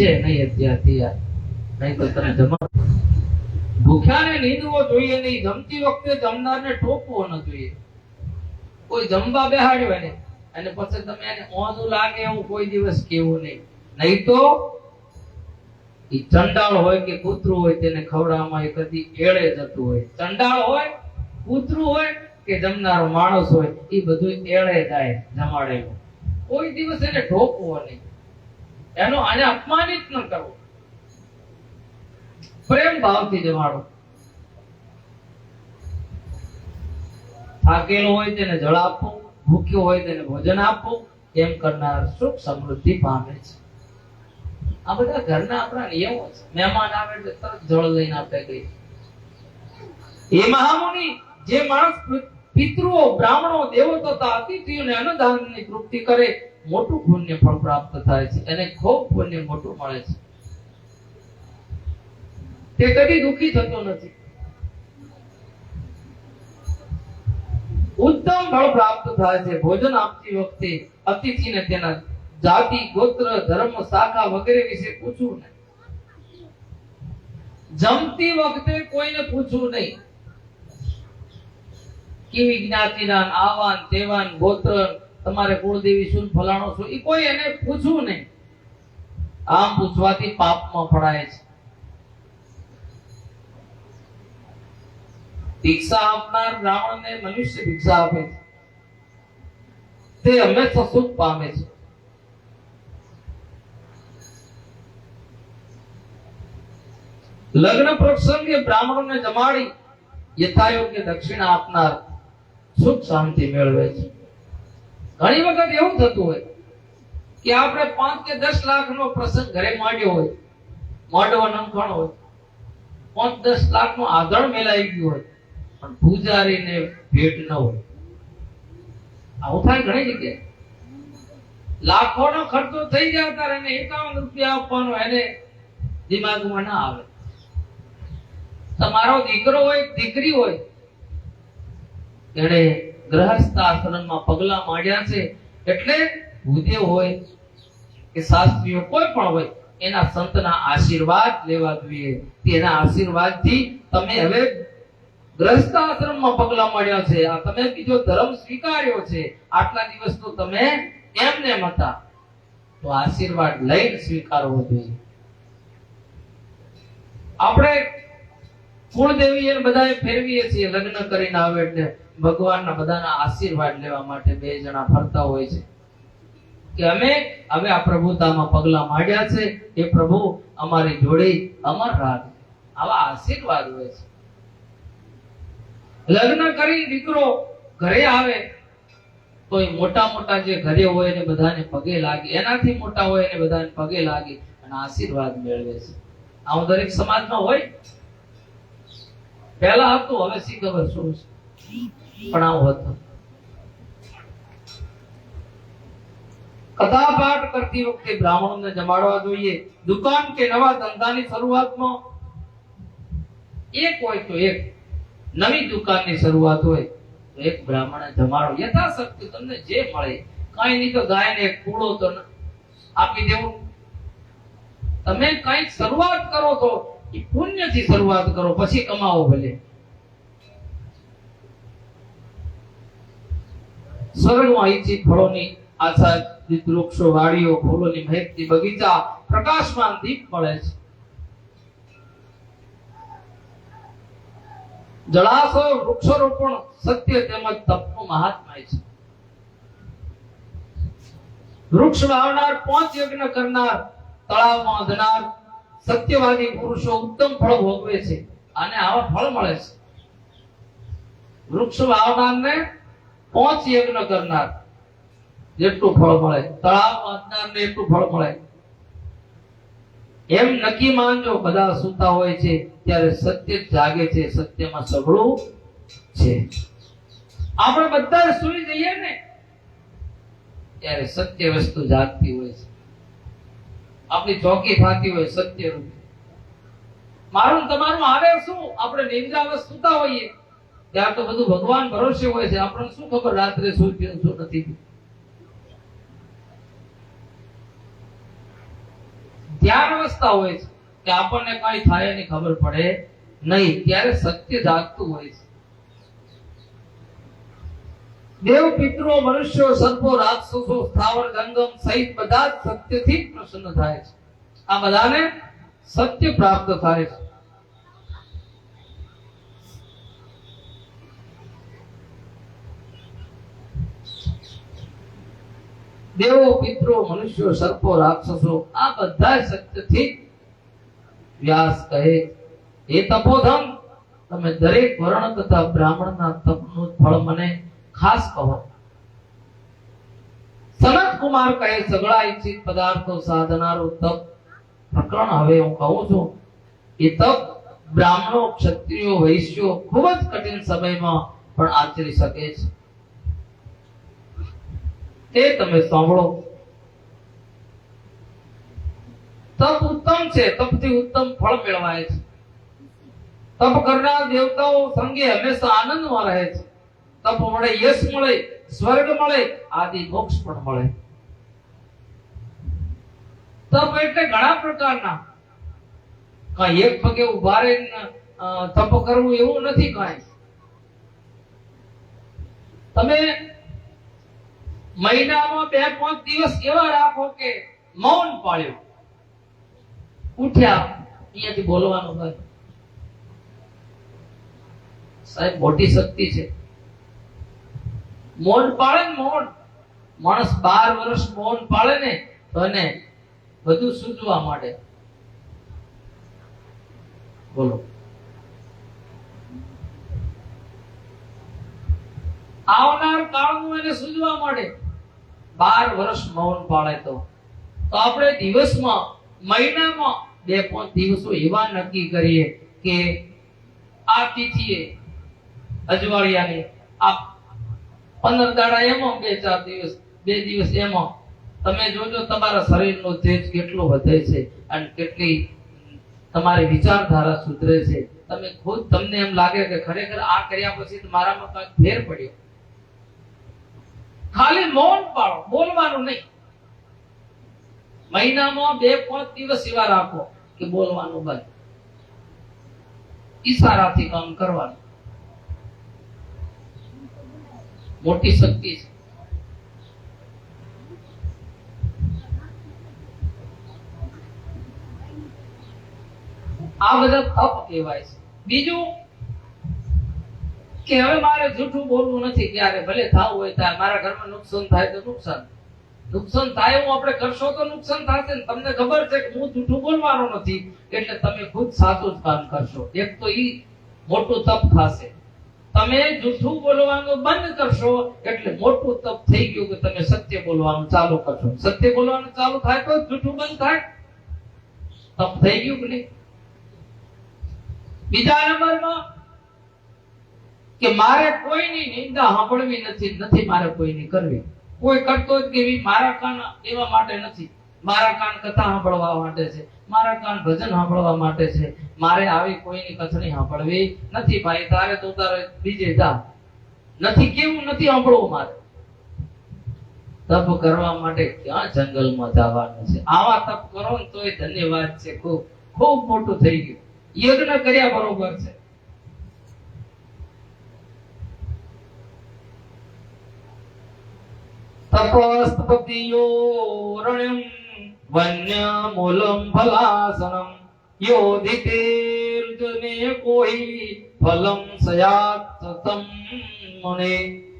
છે નહીં અત્યારથી યાર નહીં તો તમે જમા ભૂખ્યાને નીંદવો જોઈએ નહીં. જમતી વખતે જમનારને ટોકવો ન જોઈએ. કોઈ જમવા બેહાડ્યો એને, અને પછી તમે એને ઓનું લાગે એવું કોઈ દિવસ કેવું નહીં. નહીં તો એ ચંડાળ હોય કે કૂતરું હોય તેને ખવડાવવામાં એ કદી એળે જતું હોય. ચંડાળ હોય, કૂતરું હોય કે જમનારો માણસ હોય, એ બધું એળે જાય જમાડેલું. કોઈ દિવસ એને ઢોકવો નહીં. એનો આને અપમાનિત ન કરવો. પ્રેમ ભાવથી જમાડો. થાકેલો હોય તેને જળ આપવું ભૂખ્યો હોય તેને ભોજન આપવું એમ કરનાર સુખ સમૃદ્ધિ પામે છે. આ બધા ઘરના આપણા નિયમો છે. મહેમાન આવે એટલે તરત જળ લઈને આપે ગઈ. એ મહામુનિ જે માણસ પિતૃઓ, બ્રાહ્મણો દેવો તથા અતિથિઓને અન્નદાનની તૃપ્તિ કરે મોટું પુણ્ય ફળ પ્રાપ્ત થાય છે એને ખૂબ પુણ્ય મોટું મળે છે. તે કદી દુઃખી થતો નથી. ઉત્તમ ફળ પ્રાપ્ત થાય છે. ભોજન આપતી વખતે અતિથિને તેના જાતિ, ગોત્ર, ધર્મ, શાખા વગેરે વિશે પૂછવું નહીં. જમતી વખતે કોઈને પૂછવું નહીં. કેવી જ્ઞાતિના આવાન, તેવાન ગોત્ર તમારે કુળદેવી શું ફલાણો શું એ કોઈ એને પૂછવું નહીં. આમ પૂછવાથી પાપમાં પડાય છે. ભિક્ષા આપનાર બ્રાહ્મણને મનુષ્ય ભિક્ષા આપે છે. તે હંમેશા સુખ પામે છે. લગ્ન પ્રસંગે બ્રાહ્મણોને જમાડી યથાયોગ્ય દક્ષિણા આપનાર સુખ શાંતિ મેળવે છે. ઘણી વખત એવું થતું હોય કે આપણે પાંચ કે દસ લાખ નો પ્રસંગ ઘરે માંડ્યો હોય, માંડવો નમખણ હોય, પાંચ દસ લાખ નો આગળ મેલાઈ ગયું હોય, પણ પૂજારીને ભેટ ન હોય. આવું થાય ઘણી જગ્યાએ. લાખો નો ખર્ચો થઈ જાય ત્યારે એને એકાવન રૂપિયા આપવાનો એને દિમાગમાં ના આવે. તમારો દીકરો હોય, દીકરી હોય એને ગ્રહસ્થ આશ્રમમાં પગલા માંડ્યા છે, એટલે ભૂદેવ હોય કે શાસ્ત્રીઓ કોઈ પણ હોય, એના સંતના આશીર્વાદ લેવા જોઈએ. તેના આશીર્વાદથી તમે હવે ગ્રસ્ત આશ્રમમાં પગલા મળ્યા છે. આ તમે બીજો ધર્મ સ્વીકાર્યો છે. આટલા દિવસ તો તમે એમને એમ હતા. તો આશીર્વાદ લઈને સ્વીકારવો જોઈએ. આપણે કુળદેવી એ બધાએ ફેરવીએ છીએ, લગ્ન કરીને આવે એટલે ભગવાનના બધાના આશીર્વાદ લેવા માટે બે જણા ફરતા હોય છે. કે અમે હવે આ પ્રભુતામાં પગલા માંડ્યા છે, એ પ્રભુ અમારી જોડે અમર રાખ. આવા આશીર્વાદ હોય છે. લગ્ન કરી દીકરો ઘરે આવે તો એ મોટા મોટા જે ઘરે હોય એને બધાને પગે લાગે, એનાથી મોટા હોય એને બધાને પગે લાગે અને આશીર્વાદ મેળવે છે. આવું દરેક સમાજમાં હોય? પહેલા હતું હવે શી ખબર શું છે. પણ આવું હતું. કથા પાઠ કરતી વખતે બ્રાહ્મણોને જમાડવા જોઈએ. દુકાન કે નવા ધંધાની શરૂઆતમાં? એક હોય તો એક નવી દુકાનની શરૂઆત હોય, તો એક બ્રાહ્મણ જમાડો. યથાશક્તિ તમને જે મળે. કઈ નહીં તો ગાયને કૂડો તો આપી દેવું. તમે કંઈક શરૂઆત કરો તો એ પુણ્યથી શરૂઆત કરો, પછી કમાવો ભલે. સ્વર્ગમાં ઈચ્છિત ફળોની આશા વૃક્ષો, વાડીઓ, ફૂલોની મહેકતી બગીચા, પ્રકાશમાન દીપ મળે છે. જળાશય, વૃક્ષારોપણ સત્ય તેમજ તપનું મહાત્મા છે. વૃક્ષ વાવનાર, પાંચ યજ્ઞ કરનાર, તળાવમાં બાંધનાર સત્યવાદી પુરુષો ઉત્તમ ફળ ભોગવે છે. અને આવા ફળ મળે છે. વૃક્ષ વાવનારને પાંચ યજ્ઞ કરનાર જેટલું ફળ મળે, તળાવ બાંધનારને એટલું ફળ મળે. એમ નક્કી માનજો, બધા સૂતા હોય છે, ત્યારે સત્ય જાગે છે, સત્યમાં સઘળું છે. આપણે બધા સુઈ જઈએ ને, ત્યારે સત્ય વસ્તુ જાગતી હોય છે. આપણી ચોકી ફાતી હોય સત્ય રૂપે મારું તમારું આવે શું? આપણે નિંદ્રાવશ સુતા હોઈએ. ત્યાં તો બધું ભગવાન ભરોસે હોય છે. આપણને શું ખબર રાત્રે શું થયું, શું નથી ધ્યાન અવસ્થા હોય છે કે આપણને કઈ થાય એની ખબર પડે નહીં. ત્યારે સત્ય જાગતું હોય છે. દેવ પિતરો મનુષ્યો સર્પો રાક્ષસો, સ્થાવર જંગમ સહિત બધા જ સત્યથી પ્રસન્ન થાય છે. આ બધાને સત્ય પ્રાપ્ત થાય છે. દેવો પિત્રો મનુષ્યો, સર્પો, રાક્ષસો, આ બધા સત્યથી વ્યાસ કહે એ તપોધન તમે દરેક વર્ણ તથા બ્રાહ્મણના તપનું ફળ મને ખાસ કહો. સનત કુમાર કહે સગળા ઈચ્છિત પદાર્થો સાધનારો તપ. પ્રકરણ હવે હું કહું છું, એ તપ બ્રાહ્મણો, ક્ષત્રિયો, વૈશ્યો ખૂબ જ કઠિન સમયમાં પણ આચરી શકે છે. તે તમે સાંભળો. તપ ઉત્તમ છે, તપથી ઉત્તમ ફળ મેળવાય છે. તપ કરનાર દેવતાઓ સંગે હંમેશા આનંદમાં રહે છે. તપ મળે, યશ મળે, સ્વર્ગ મળે, આદિ મોક્ષ પણ મળે. તપ એટલે ઘણા પ્રકારના. કઈ એક પગે ઊભા રહીને તપ કરવું એવું નથી કઈ. તમે મહિનામાં બે પાંચ દિવસ એવા રાખો કે મૌન પાળ્યું. ઉઠ્યા, અહીંયાથી બોલવાનું હોય. સાહેબ, મોટી શક્તિ છે. મૌન પાળે મૌન. માણસ બાર વર્ષ મૌન પાળે ને તો એને બધું સૂચવા માટે બોલો. આવનાર કાળનું એને સૂચવા માટે બાર વર્ષ મૌન પાળે તો. તો આપણે દિવસમાં, મહિનામાં બે પાંચ દિવસો એવા નક્કી કરીએ કે આ તિથિએ અજવાળિયાની આ પંદર દાડા એમાં બે ચાર દિવસ, બે દિવસ એમાં. તમે જોજો તમારા શરીરનો તેજ કેટલો વધે છે અને કેટલી તમારી વિચારધારા સુધરે છે. તમે ખુદ તમને એમ લાગે કે ખરેખર આ કર્યા પછી મારામાં કંઈક ફેર પડ્યો. ખાલી મૌન પાળો, બોલવાનું નહીં. મહિનામાં બે પાંચ દિવસ એવા રાખો કે બોલવાનું બંધ. ઈશારાથી કામ કરવાનું. મોટી શક્તિ છે. આ બધા તપ કહેવાય છે. બીજું કે હવે મારે જૂઠું બોલવું નથી ક્યારે, ભલે થાવું હોય થાય મારા ઘરમાં નુકસાન થાય તો નુકસાન. નુકસાન થાય એવું આપણે કરશો તો નુકસાન થશે ને તમને ખબર છે કે હું જૂઠું બોલવાનો નથી, એટલે તમે ખુદ સાચું જ કામ કરશો. એક તો ઈ મોટું તપ થશે. તમે જૂઠું બોલવાનું બંધ કરશો, એટલે મોટું તપ થઈ ગયું કે તમે સત્ય બોલવાનું ચાલુ કરશો. સત્ય બોલવાનું ચાલુ થાય તો જૂઠું બંધ થાય. તપ થઈ ગયું કે બીજા નંબરમાં કે મારે કોઈની નિંદા સાંભળવી નથી નથી મારે કોઈની કરવી. કોઈ કરતો જ કેવી, મારા કાન એવા માટે નથી. મારા કાન કથા સાંભળવા માટે છે. મારા કાન ભજન સાંભળવા માટે છે. મારે આવી કોઈની કથણી સાંભળવી નથી ભાઈ. તારે તો તારે બીજે જા. નથી, કેવું નથી સાંભળવું મારે? તપ કરવા માટે ક્યાં જંગલમાં જવાનું છે? આવા તપ કરો ને તોય ધન્યવાદ છે. ખૂબ ખૂબ મોટું થઈ ગયું. યજ્ઞ કર્યા બરોબર છે. તપસ્તપતિયોરણ્યમ વન્યમૂલમ ફલાસનમ યોધિતેર્જને કોઈ ફલમ સયાત સતમ મુને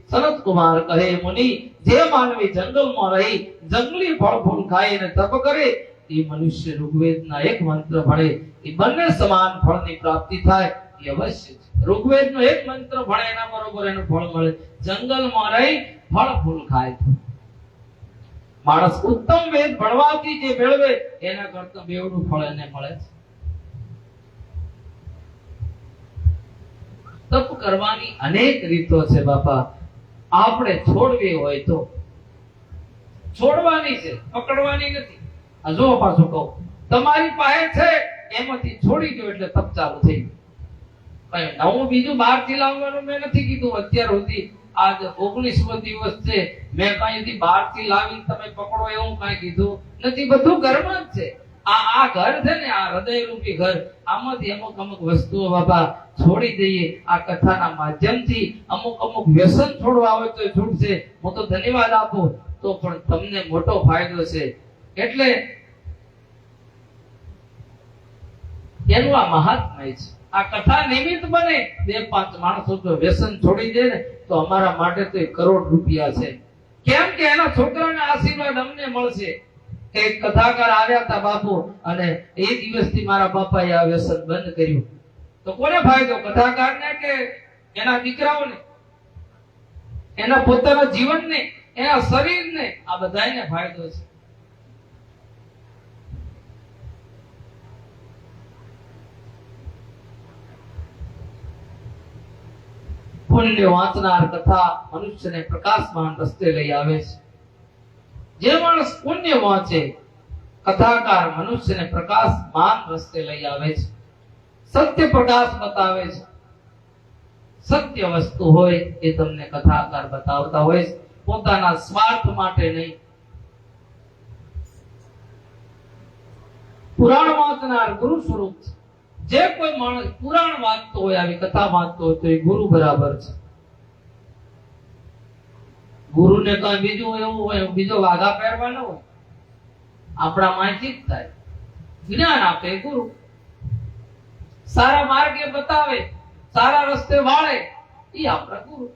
સનત કુમાર કહે મુનિ જે માનવી જંગલમાં રહી જંગલી ફળ ફૂલ ખાઈને તપ કરે એ મનુષ્ય ઋગ્વેદના એક મંત્ર ભણે એ બંને સમાન ફળની પ્રાપ્તિ થાય એ અવશ્ય છે ઋગ્વેદનો એક મંત્ર ભણે એના બરોબર એનું ફળ મળે જંગલમાં રહી ફળ ફૂલ ખાય માણસ ઉત્તમ વેદ ભણવાથી જે મેળવે, એના કરતા બેવડું ફળ એને મળે છે. તપ કરવાની અનેક રીતો છે બાપા. આપણે છોડવી હોય તો. છોડવાની છે, પકડવાની નથી. આ જો પાછું કહું. તમારી પાસે છે, એમાંથી છોડી દો એટલે તપ ચાલુ થઈ ગયું. નવું બીજું બહારથી લાવવાનું મેં નથી કીધું અત્યાર સુધી. આજ ઓગણીસમો દિવસ છે. મેં કઈથી બહારથી લાવીને તમે પકડો એવું કઈ કીધું? નથી, બધું ઘરમાં જ છે. આ આ ઘર છે ને, આ હૃદય રૂપી ઘર. આમાંથી અમુક અમુક વસ્તુઓ બાબા છોડી દઈએ. આ કથાના માધ્યમથી અમુક અમુક વ્યસન છોડવા આવે તો છૂટશે. હું તો ધન્યવાદ આપું. તો પણ તમને મોટો ફાયદો છે. એટલે એનું આ મહાત્મય છે. આ કથા નિમિત્ત બને. બે પાંચ માણસો જો વ્યસન છોડી દે ને, તો અમારા માટે તો કરોડ રૂપિયા છે. કેમ કે એના છોકરાના આશીર્વાદ અમને મળશે? એક કથાકાર આવ્યા હતા બાપુ અને એ દિવસથી મારા બાપાએ આ વ્યસન બંધ કર્યું. તો કોને ફાયદો? કથાકારને કે એના દીકરાઓને? એના પોતાના જીવનને? એના શરીરને? આ બધાને ફાયદો છે. પુણ્ય વાંચનાર કથા મનુષ્યને પ્રકાશમાન રસ્તે લઈ આવે છે. જે માણસ પુણ્ય વાંચે, કથાકાર મનુષ્યને પ્રકાશમાન રસ્તે લઈ આવે છે. સત્ય પ્રકાશ બતાવે છે. સત્ય વસ્તુ હોય એ તમને કથાકાર બતાવતા હોય પોતાના સ્વાર્થ માટે નહીં. પુરાણ વાંચનાર ગુરુ સ્વરૂપ છે. જે કોઈ માણસ પુરાણ વાંચતો હોય, આવી કથા વાંચતો હોય, તો એ ગુરુ બરાબર છે. ગુરુને કઈ બીજું એવું હોય બીજો વાઘા પહેરવાનો હોય, આપણા માનસિક થાય. જ્ઞાન આપે ગુરુ. સારા માર્ગે બતાવે, સારા રસ્તે વાળે, એ આપણા ગુરુ.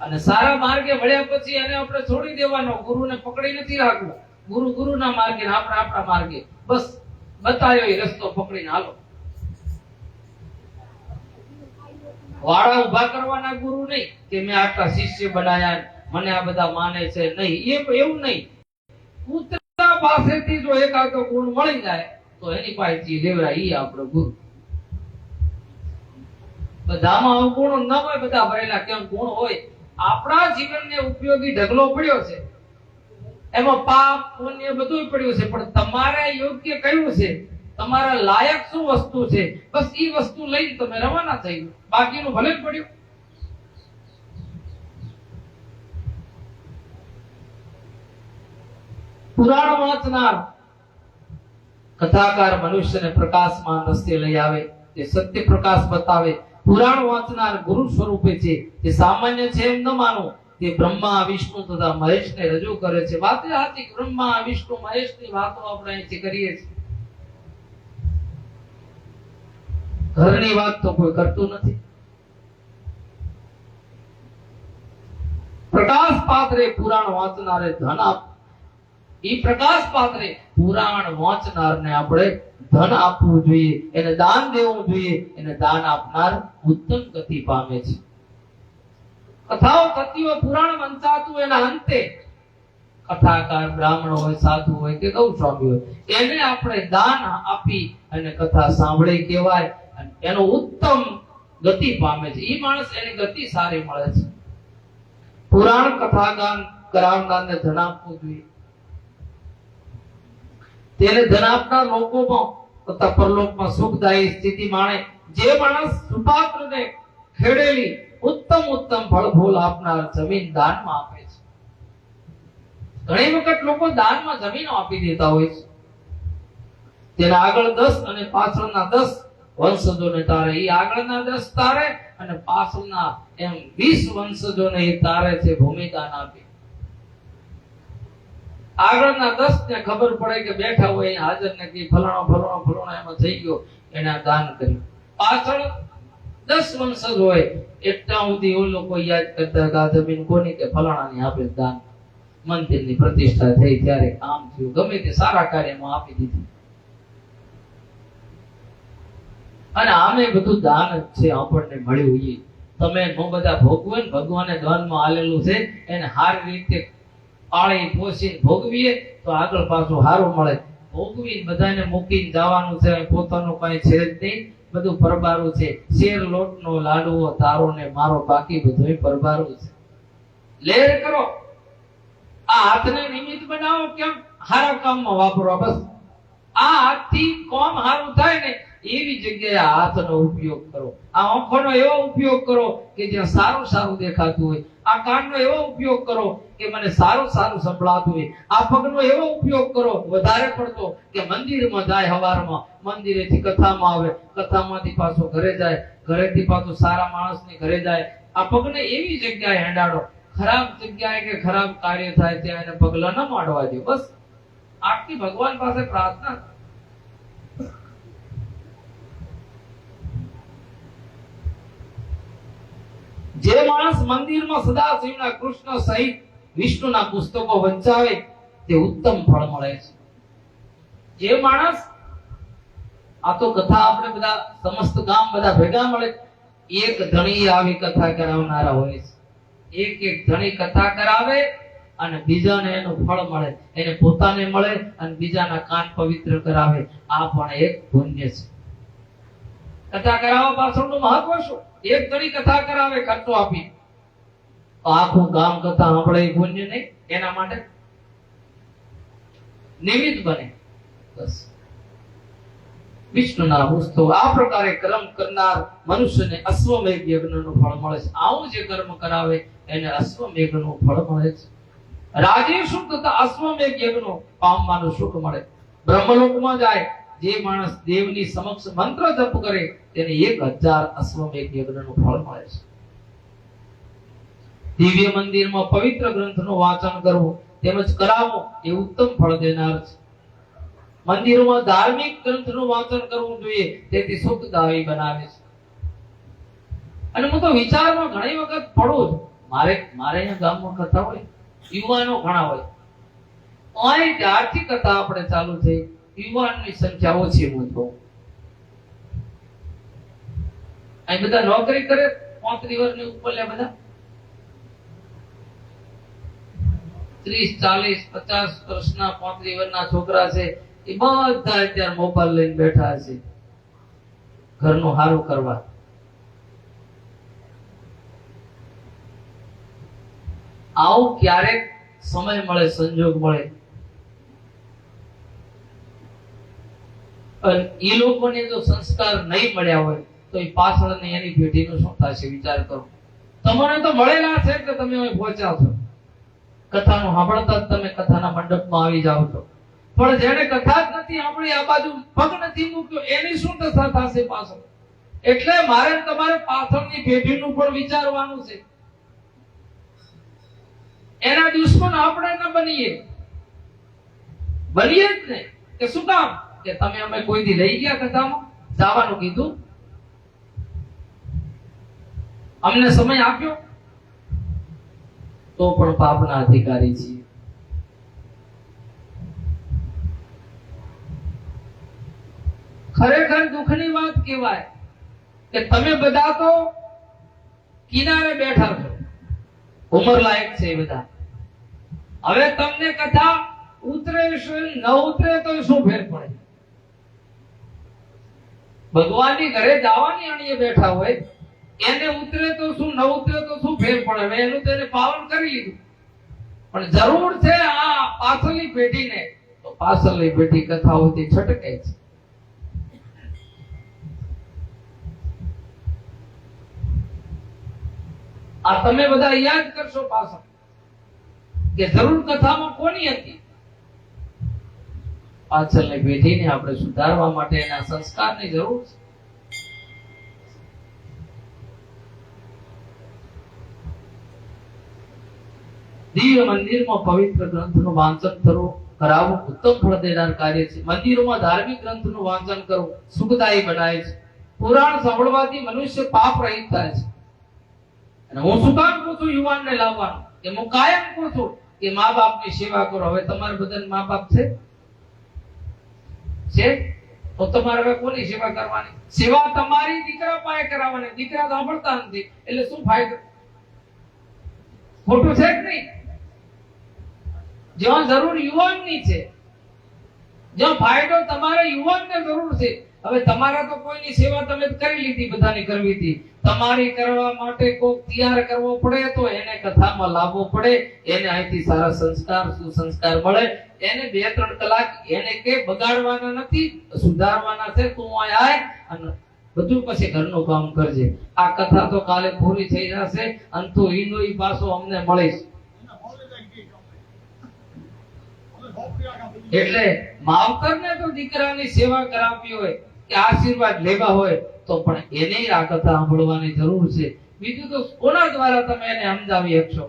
અને સારા માર્ગે વળ્યા પછી એને આપણે છોડી દેવાનો, ગુરુને પકડી નથી રાખવો. ગુરુ ગુરુના માર્ગે આપણે આપણા માર્ગે. બસ. બતાવ્યો એ રસ્તો પકડીને હાલો. વાળા ઊભા કરવાના ગુરુ નહીં કે મેં આટલા શિષ્ય બનાયા મને આ બધા માને છે નહીં. એ એવું નહીં. કૂતરા પાસેથી જો એકાદ ગુણ મળી જાય, તો એની પાસેથી લેવરાય એ આપણો ગુરુ. બધામાં અવગુણો ન હોય, બધા ભરેલા. કેમ ગુણ હોય? આપણા જીવનને ઉપયોગી ઢગલો પડ્યો છે. એમાં પાપ, પુણ્ય બધું પડ્યું છે. પણ તમારે યોગ્ય કયું છે? તમારા લાયક શું વસ્તુ છે? બસ એ વસ્તુ લઈને તમે રવાના થઈ બાકીનું ભલે જ પડ્યું. પુરાણ વાંચનાર, કથાકાર મનુષ્યને પ્રકાશમાં રસ્તે લઈ આવે, તે સત્ય પ્રકાશ બતાવે. પુરાણ વાંચનાર ગુરુ સ્વરૂપે છે. તે સામાન્ય છે એમ ન માનો. તે બ્રહ્મા, વિષ્ણુ તથા મહેશને રજૂ કરે છે. વાત સાચી બ્રહ્મા, વિષ્ણુ, મહેશની વાતો આપણે અહીંથી કરીએ છીએ. ઘરની વાત તો કોઈ કરતું નથી. પ્રકાશ પાત્રે પુરાણ વાંચનારે ધન આપ ઈ પ્રકાશ પાત્રે પુરાણ વાંચનારને આપણે ધન આપવું જોઈએ, એને દાન દેવું જોઈએ, એને દાન આપનાર ઉત્તમ ગતિ પામે છે. કથાઓ થતી હોય પુરાણ વંચાતું એના અંતે કથાકાર, બ્રાહ્મણ હોય, સાધુ હોય કે ગૌસ્વામી હોય, એને આપણે દાન આપી અને કથા સાંભળે કહેવાય એનો ઉત્તમ ગતિ પામે છે. એ માણસ એની ગતિ સારી મળે છે. પુરાણ કથાગાન કરાવનારને ધન આપવું જોઈએ. તેને ધન આપનાર લોકોમાં તથા પરલોકમાં સુખદાયી સ્થિતિ માણે. જે માણસ સુપાત્રને ખેડેલી ઉત્તમ ઉત્તમ ફળફૂલ આપનાર જમીન દાનમાં આપે છે. ઘણી વખત લોકો દાનમાં જમીનો આપી દેતા હોય છે. તેના આગળ દસ અને પાછળના દસ વંશજોને તારે એ આગળના દસ તારે અને પાછળના એમ વીસ વંશજોને એ તારે છે ભૂમિદાન આપી. આગળના દસ ને ખબર પડે કે બેઠા હોય હાજર ને કે ફલાણો ફલાણો ફલાણો એમાં થઈ ગયો, એને દાન કર્યું. પાછળ દસ વંશજ હોય એટલા સુધી એ લોકો યાદ કરતા હતા જમીન કોની કે ફલાણાની આપે દાન, મંદિરની પ્રતિષ્ઠા થઈ ત્યારે કામ થયું. ગમે તે સારા કાર્યમાં આપી દીધી. અને આમે બધું દાન જ છે, આપણને મળ્યું એ તમે નો બધા ભોગવે ને ભગવાને દાનમાં આલેલું છે, એને સારી રીતે પાળી પોષીને ભોગવીએ, તો આગળ પાછું સારું મળે. ભોગવીને બધાને મૂકીને જવાનું છે, પોતાનું કઈ છે જ નહીં. બધું પરબારું છે. શેર લોટનો લાડવો, તારો ને મારો, બાકી બધું પરબારું છે. લેર કરો. આ હાથને નિમિત્ત બનાવો કેમ? હારા કામમાં વાપરો, બસ. આ હાથથી કોમ હારું થાય ને એવી જગ્યાએ હાથનો ઉપયોગ કરો. આ આંખોનો એવો ઉપયોગ કરો કે જ્યાં સારું સારું દેખાતું હોય. આ કાનનો એવો ઉપયોગ કરો કે મને સારું સારું સંભળાતું હોય. આ પગનો એવો ઉપયોગ કરો, વધારે પડતો, કે મંદિરમાં જાય હવારમાં. મંદિરેથી કથામાં આવે. કથામાંથી પાછો ઘરે જાય. ઘરેથી પાછો સારા માણસની ઘરે જાય. આ પગને એવી જગ્યાએ હેંડાડો. ખરાબ જગ્યાએ કે ખરાબ કાર્ય થાય ત્યાં એને પગલા ન માંડવા દે. બસ. આટલી ભગવાન પાસે પ્રાર્થના જે માણસ મંદિરમાં સદાશિવના કૃષ્ણ સહિત વિષ્ણુના પુસ્તકો વંચાવે, તે ઉત્તમ ફળ મળે છે. જે માણસ, આ તો કથા આપણે બધા સમસ્ત ગામ બધા ભેગા મળે, એક ધણી આવી કથા કરાવનારા હોય છે. એક એક ધણી કથા કરાવે અને બીજાને એનું ફળ મળે. એને પોતાને મળે અને બીજાના કાન પવિત્ર કરાવે. આ પણ એક પુણ્ય છે. કથા કરાવવા પાછળનું મહત્વ શું? એક તરી કથા કરાવે, ખર્ચો આપી તો આખું ગામ કથા સાંભળે પુણ્ય નહીં, એના માટે નિમિત્ત બને. બસ. વિષ્ણુના હુસ્તો, આ પ્રકારે કર્મ કરનાર મનુષ્યને અશ્વમેઘ યજ્ઞનું ફળ મળે છે. આવું જે કર્મ કરાવે, એને અશ્વમેઘનું ફળ મળે છે. રાજેશુ તથા અશ્વમેઘ યજ્ઞનો પામવાનું સુખ મળે. બ્રહ્મલોકમાં જાય જે માણસ દેવની સમક્ષ મંત્ર જપ કરે, તેને એક હજાર અશ્વમેઘ યજ્ઞનું ફળ મળે છે. દિવ્ય મંદિરમાં પવિત્ર ગ્રંથનું વાંચન કરવું તેમજ કરાવવું એ ઉત્તમ ફળ દેનાર છે. મંદિરોમાં ધાર્મિક ગ્રંથનું વાંચન કરવું જોઈએ, તેથી સુખદાયી બનાવે છે. અને હું તો વિચારમાં ઘણી વખત પડું છું, મારે મારે અહીંયા ગામમાં કથા હોય, યુવાનો ઘણા હોય. અહીં ત્યારથી કથા આપણે ચાલુ થઈ યુવાનની સંખ્યા ઓછી હું છું અહીં બધા નોકરી કરે પાંત્રીસ વર્ષની ઉપર લે બધા. ત્રીસ, ચાલીસ, પચાસ વર્ષના પાંત્રીસ વર્ષના છોકરા છે, એ બધા અત્યારે મોબાઈલ લઈને બેઠા છે. ઘરનું સારું કરવા. આવું ક્યારેક સમય મળે, સંજોગ મળે. અને એ લોકોને જો સંસ્કાર નહીં મળ્યા હોય, તો એ પાછળની એની પેઢીનું શું થશે વિચાર કરો. તમને તો મળેલા છે કે તમે અહીં પહોંચ્યા છો? કથાનું સાંભળતા જ તમે કથાના મંડપમાં આવી જાઓ છો. પણ જેને કથા જ નથી સાંભળી, આ બાજુ પગ નથી મૂક્યો, એની શું દશા થશે પાછળ? એટલે મારે તમારે પાછળની પેઢીનું પણ વિચારવાનું છે. એના દુશ્મન આપણે ન બનીએ. બનીએ જ ને. કે શું કામ? કે તમે અમે કોઈ દી લઈ ગયા કથામાં? જવાનું કીધું. અમને સમય આપ્યો? તો પણ પાપના અધિકારી છીએ. ખરેખર દુઃખની વાત કહેવાય કે તમે બધા તો કિનારે બેઠા છો. ઉમર લાયક છે બધા. હવે તમને કથા ઉતરે છે, ન ઉતરે તો શું ફેર પડે? ભગવાનની ઘરે જવાની અણીએ બેઠા હોય, એને ઉતરે તો શું, ન ઉતરે તો શું ફેર પડે? હવે એનું તેને પાવન કરી લીધું. પણ જરૂર છે આ પાછળની પેઢીને, તો પાછળની પેઢી કથાઓથી છટકે છે. આ તમે બધા યાદ કરશો પાછળ કે જરૂર કથામાં કોની હતી? પાછળની પેઢીને આપણે સુધારવા માટે એના સંસ્કારની જરૂર છે. દિવ્ય મંદિરમાં પવિત્ર ગ્રંથનું વાંચન કરવું કરાવવું ઉત્તમ ફળ દેનાર કાર્ય છે. મંદિરોમાં ધાર્મિક ગ્રંથનું વાંચન કરવું સુખદાયી બનાવે છે. પુરાણ સાંભળવાથી મનુષ્ય પાપ રહિત થાય છે. અને હું શું કામ કહું છું? યુવાનને લાવવાનું. કે હું કાયમ કહું છું કે મા બાપની સેવા કરો. હવે તમારે બધાને મા બાપ છે? છે? તો તમારે હવે કોની સેવા કરવાની? સેવા તમારી દીકરા પાસે કરાવવાની. દીકરા સાંભળતા નથી. એટલે શું ફાયદો? ખોટું છે કે નહીં? જ્યાં જરૂર યુવાનની છે. જ્યાં ફાયદો તમારે યુવાનને જરૂર છે. હવે તમારા તો કોઈની સેવા તમે કરી લીધી, બધાની કરવી હતી. તમારી કરવા માટે કોક તૈયાર કરવો પડે તો એને કથામાં લાવવો પડે, એને અહીંથી સારા સંસ્કાર, સુસંસ્કાર મળે. એને બે ત્રણ કલાક એને કે બગાડવાના નથી, સુધારવાના છે, તું આય અને બધું પછી ઘરનું કામ કરજે. આ કથા તો કાલે પૂરી થઈ જશે, અને ઈનો ઈ પાછો અમને મળીશ. એટલે માવતરને તો દીકરાની સેવા કરાવવી હોય. આશીર્વાદ લેવા હોય તો પણ એને આ કથા સાંભળવાની જરૂર છે. બીજું તો કોના દ્વારા તમે એને સમજાવી શકશો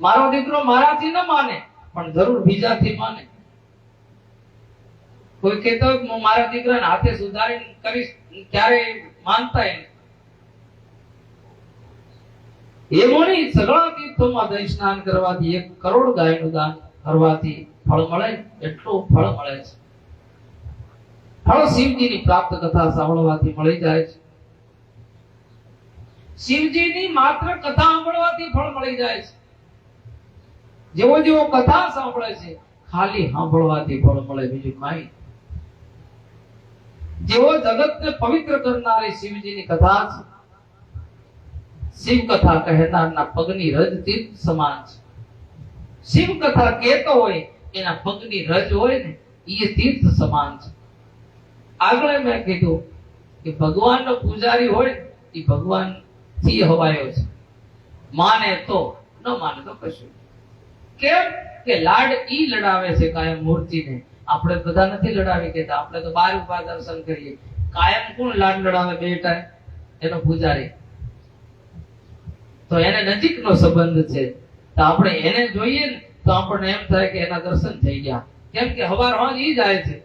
મારો દીકરો મારાથી ન માને, પણ જરૂર બીજાથી માને. કોઈ કહેતો હું મારા દીકરાને હાથે સુધારી કરીશ ક્યારે માનતા એને. એવું નહીં સઘળા તીર્થોમાં દહીં સ્નાન કરવાથી એક કરોડ ગાયનું દાન કરવાથી ફળ મળે, એટલું ફળ મળે છે. ફળ શિવજીની પ્રાપ્ત કથા સાંભળવાથી મળી જાય છે. શિવજીની માત્ર કથા સાંભળવાથી ફળ મળી જાય છે. જેવો જેવો કથા સાંભળે છે, ખાલી સાંભળવાથી ફળ મળે બીજું કાંઈ જેવો જગતને પવિત્ર કરનારી શિવજીની કથા છે. શિવ કથા કહેનારના પગની રજ તીર્થ સમાન છે. શિવ કથા કહેતો હોય, એના પગની રજ હોય ને એ તીર્થ સમાન છે. આગળ મેં કીધું કે ભગવાનનો પૂજારી હોય એ ભગવાનથી હવાયો છે. માને તો, ન માને તો કશું કેમ કે લાડ ઈ લડાવે છે કાયમ મૂર્તિને. આપણે બધા નથી લડાવી કેતા આપણે તો બાર ઉપર દર્શન કરીએ. કાયમ કોણ લાડ લડાવે બે ટાઈમ? એનો પૂજારી. તો એને નજીકનો સંબંધ છે. તો આપણે એને જોઈએ ને, તો આપણને એમ થાય કે એના દર્શન થઈ ગયા. કેમ કે હવાર હોજ ઈ જાય છે.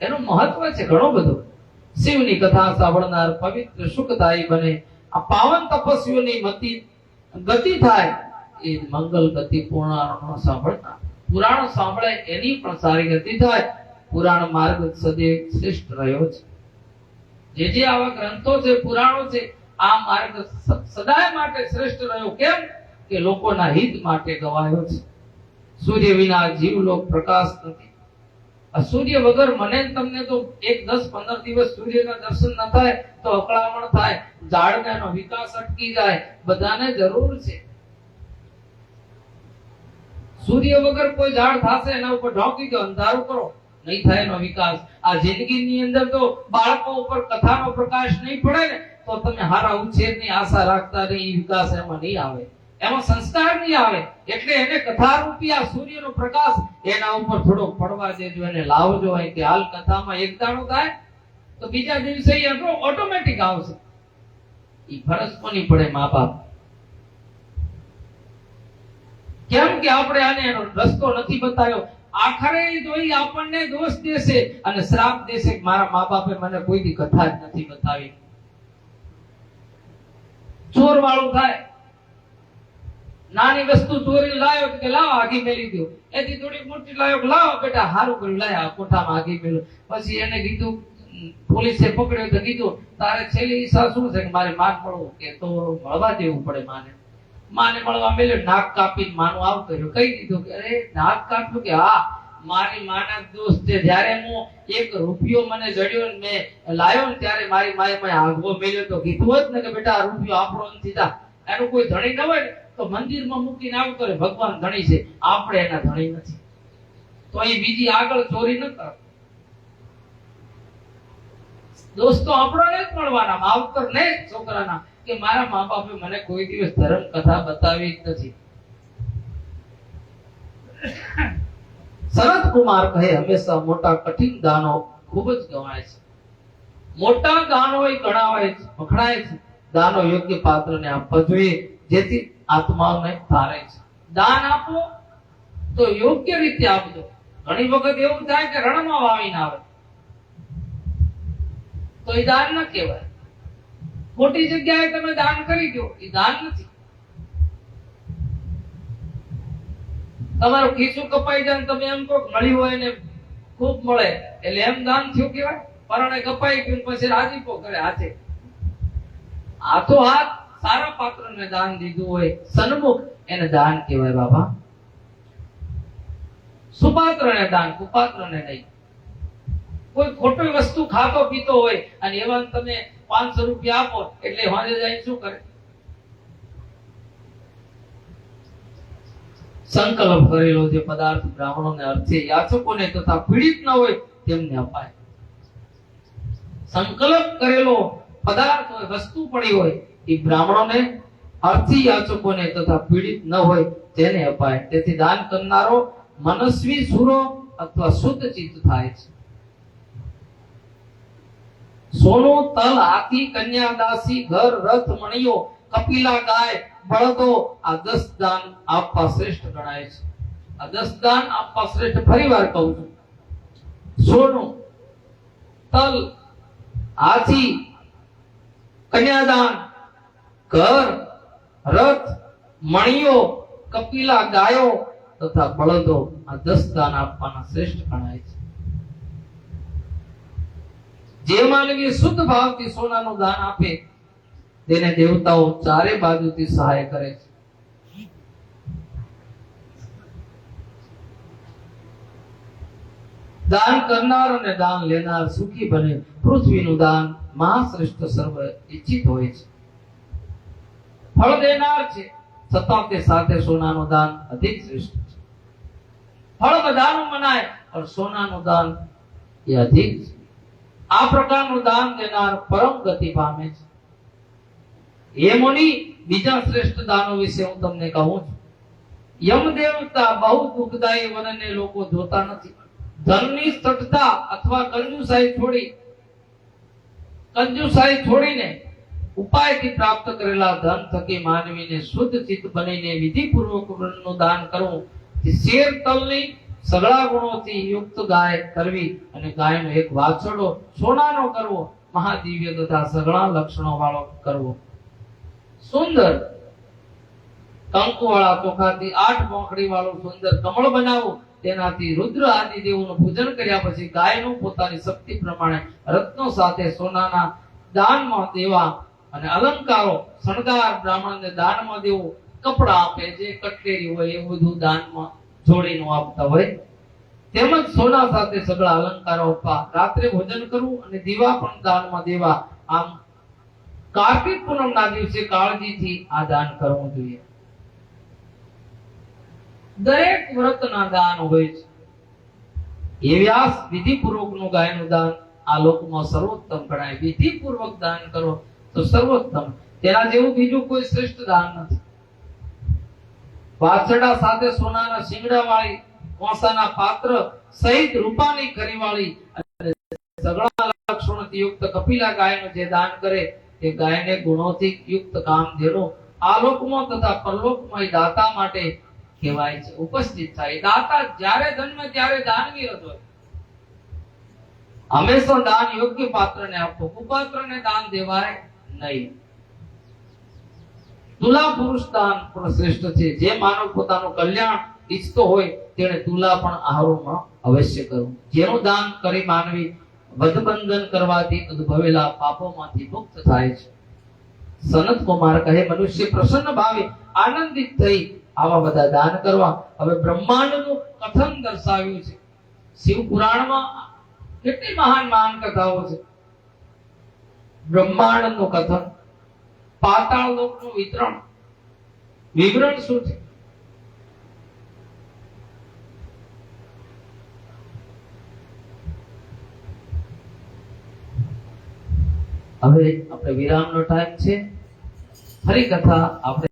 એનું મહત્વ છે ઘણું બધું. શિવની કથા સાંભળનાર પવિત્ર સુખદાયી બને. આ પાવન તપસ્વીઓની મતિ, ગતિ થાય એ મંગલ ગતિ પુરાણો સાંભળતા. પુરાણો સાંભળે એની પણ સારી ગતિ થાય. પુરાણ માર્ગ સદૈવ શ્રેષ્ઠ રહ્યો છે. જે જે આવા ગ્રંથો છે, પુરાણો છે, આ માર્ગ સદાય માટે શ્રેષ્ઠ રહ્યો. કેમ? કે લોકોના હિત માટે ગવાયો છે. સૂર્ય વિના જીવલોક પ્રકાશ નથી. સૂર્ય વગર મને તમને તો એક દસ પંદર દિવસ સૂર્યના દર્શન ન થાય તો અકળામણ થાય. ઝાડને એનો વિકાસ અટકી જાય. બધાને જરૂર છે. સૂર્ય વગર કોઈ ઝાડ થશે એના ઉપર ઢોકી દો, અંધારું કરો. નહીં થાય એનો વિકાસ. આ જિંદગીની અંદર તો બાળકો ઉપર, કથાનો પ્રકાશ નહીં પડે ને, તો તમે હારા ઉછેરની આશા રાખતા નહીં વિકાસ એમાં નહીં આવે. એમાં સંસ્કાર નહીં આવે. એટલે એને કથા રૂપી આ સૂર્યનો પ્રકાશ એના ઉપર થોડો પડવા દેજો એને લાવજો અહીં કે હાલ કથામાં એક દાણો થાય, તો બીજા દિવસે એ ઓટોમેટિક આવશે. એ ફરજ કોની પડે મા બાપ કેમ કે આપણે આને એનો રસ્તો નથી બતાવ્યો? આખરે તો આપણને દોષ દેશે અને શ્રાપ દેશે કે મારા મા બાપે મને કોઈ દી કથા જ નથી બતાવી. ચોર વાળું થાય. નાની વસ્તુ ચોરી લાયો કે લાવ આગી મેલી દો. એથી થોડી મોટી લાયો લાવ, બેટા, હારું કર્યું, લાયા કોઠામાં આગી મેલું. પછી એને કીધું પોલીસે પકડ્યો તો કીધું, તારે છેલ્લી ઈચ્છા શું છે કે મારે માન મળવું કે તો મળવા દેવું પડે માને. માને મળવા મેલ્યો, નાક કાપીને માનું આવું કર્યું. કહી દીધું કે, અરે, નાક કાપ્યું કે હા, મારી માના દોસ્ત છે જ્યારે હું એક રૂપિયો મને જડ્યો ને મેં લાયો ને ત્યારે મારી માએ મને આગવો મેલ્યો તો કીધું હોત ને કે, બેટા, આ રૂપિયો આપણો નથી જા એનું કોઈ ધણી ન હોય ને. તો મંદિરમાં મૂકીને આવું કરે. ભગવાન ધણી છે. આપણે એના ધણી નથી. તો અહીં બીજી આગળ ચોરી ન કર. દોસ્તો આપણને જ મળવાના. માવતર ને છોકરાના. કે મારા મા બાપે મને કોઈ દિવસ ધર્મ કથા બતાવી નથી. શરદ કુમાર કહે, હંમેશા મોટા કઠિન દાનો ખૂબ જ ગવાય છે. મોટા દાનો ગણાવાય છે વખણાય છે દાનો યોગ્ય પાત્રને આપવા જોઈએ. જેથી આત્માને તારે છે. દાન આપો તો યોગ્ય રીતે આપજો. ઘણી વખત એવું થાય કે રણમાં વાવીને આવે. તો એ દાન ન કહેવાય. ખોટી જગ્યાએ તમે દાન કરી દો, એ દાન નથી. તમારું ખીસું કપાઈ જાય તમે એમ કહો મળી હોય ને ખૂબ મળે. એટલે એમ દાન થયું કહેવાય. પરણે કપાઈ ગયું પછી રાજીપો કરે હાથે. હાથો હાથ સારા પાત્રને દાન દીધું હોય, સન્મુખ એને દાન કહેવાય બાબા. સુપાત્રને દાન, કુપાત્રને નહીં. કોઈ ખોટી વસ્તુ ખાતો પીતો હોય અને એવા તમે પાંચસો રૂપિયા આપો એટલે વાંધે જાય શું કરે? સંકલ્પ કરેલો જે પદાર્થ બ્રાહ્મણોને અર્થે યાચકોને તથા પીડિત ન હોય તેમને અપાય. સંકલ્પ કરેલો પદાર્થ હોય, વસ્તુ પડી હોય એ બ્રાહ્મણોને અર્થી યાચકોને તથા પીડિત ન હોય તેને અપાય. તેથી દાન કરનારો મનસ્વી, સુરો અથવા શુદ્ધ ચિત્ત થાય છે. સોનો, તલ, હાથી, કન્યા, દાસી, ઘર, રથ મણીઓ કપિલા, ગાય, બળદો, આ દસ દાન આપવા શ્રેષ્ઠ ગણાય છે. આ દસ દાન આપવા શ્રેષ્ઠ ફરીવાર કહું છું. સોનું, તલ, હાથી, કન્યાદાન ઘર, રથ, મણીઓ, કપિલા, ગાયો તથા બળદો આ દસ દાન આપવાના શ્રેષ્ઠ ગણાય છે. જે માનવી શુદ્ધ ભાવથી સોનાનું દાન આપે, તેને દેવતાઓ ચારે બાજુથી સહાય કરે છે. દાન કરનાર અને દાન લેનાર સુખી બને પૃથ્વીનું દાન મહાશ્રેષ્ઠ સર્વ ઈચ્છિત હોય છે. ફળ દેનાર છે. છતાં તે સાથે સોનાનું દાન અધિક શ્રેષ્ઠ છે. ફળ બધાનું મનાય, પણ સોનાનું દાન એ અધિક છે. આ પ્રકારનું દાન દેનાર પરમ ગતિ પામે છે. એ મુનિ, બીજા શ્રેષ્ઠ દાનો વિશે હું તમને કહું છું. યમ દેવતા બહુ દુઃખદાયી વનને લોકો જોતા નથી. ધનની સટતા અથવા કંજુસાઈ છોડી, કંજુસાઈ છોડીને ઉપાયથી પ્રાપ્ત કરેલા ધન થકી માનવીને શુદ્ધ ચિત્ત બનીને વિધિપૂર્વકનું દાન કરવું શેર તલની સગળા ગુણોથી યુક્ત ગાય કરવી અને ગાયનો એક વાછડો સોનાનો કરવો, મહાદિવ્ય તથા સગળા લક્ષણો વાળો કરવો. સુંદર કંકુ વાળા ચોખાથી આઠ મોખડી વાળું સુંદર કમળ બનાવવું તેનાથી રુદ્ર આદિ દેવોનું પૂજન કર્યા પછી ગાયનું પોતાની શક્તિ પ્રમાણે રત્નો સાથે સોનાના દાનમાં દેવા અને અલંકારો, શણગાર બ્રાહ્મણને દાનમાં દેવું, કપડા આપે, જે કટલેરી હોય એ બધું દાનમાં જોડીનું આપતા હોય. તેમજ સોના સાથે સગળા અલંકારો આપવા, રાત્રે ભોજન કરવું અને દીવા પણ દાનમાં દેવા. આમ કાર્તિક પૂનમના દિવસે કાળજીથી આ દાન કરવું જોઈએ. દરેક વ્રતના દાન હોય છે. એ વ્યાસ વિધિપૂર્વકનું ગાયનું દાન આ લોકમાં સર્વોત્તમ ગણાય. વિધિપૂર્વક દાન કરો. તો સર્વોત્તમ. તેના જેવું બીજું કોઈ શ્રેષ્ઠ દાન નથી. વાછડા સાથે સોનાના શિંગડા વાળી કોસાના પાત્ર સહિત રૂપાની ખરીવાળી અને સગળા લક્ષણોથી યુક્ત કપિલા ગાયનું જે દાન કરે, તે ગાયને ગુણોથી યુક્ત કામ દેનો આલોકમાં તથા પરલોકમાં દાતા માટે કહેવાય છે, ઉપસ્થિત થાય. દાતા જ્યારે જન્મે ત્યારે દાનવીર જ હોય. હંમેશા દાન યોગ્ય પાત્રને આપો, કુપાત્રને દાન દેવાય. નહીં તુલા પુરુષ દાન પણ શ્રેષ્ઠ છે. જે માનવ પોતાનું કલ્યાણ ઈચ્છતો હોય તેણે તુલા પણ આહારોમાં અવશ્ય કરવું. જેનું દાન કરી માનવી વધબંધન કરવાથી ઉદ્ભવેલા પાપોમાંથી મુક્ત થાય છે. સનત કુમાર કહે, મનુષ્ય પ્રસન્ન ભાવે, આનંદિત થઈ આવા બધા દાન કરવા. હવે બ્રહ્માંડનું કથન દર્શાવ્યું છે. શિવ પુરાણમાં કેટલી મહાન મહાન કથાઓ છે. બ્રહ્માંડનું કથન, પાતાળ લોકનું વિતરણ, વિવરણ શું છે? હવે આપણે વિરામનો ટાઈમ છે. ફરી કથા આપણે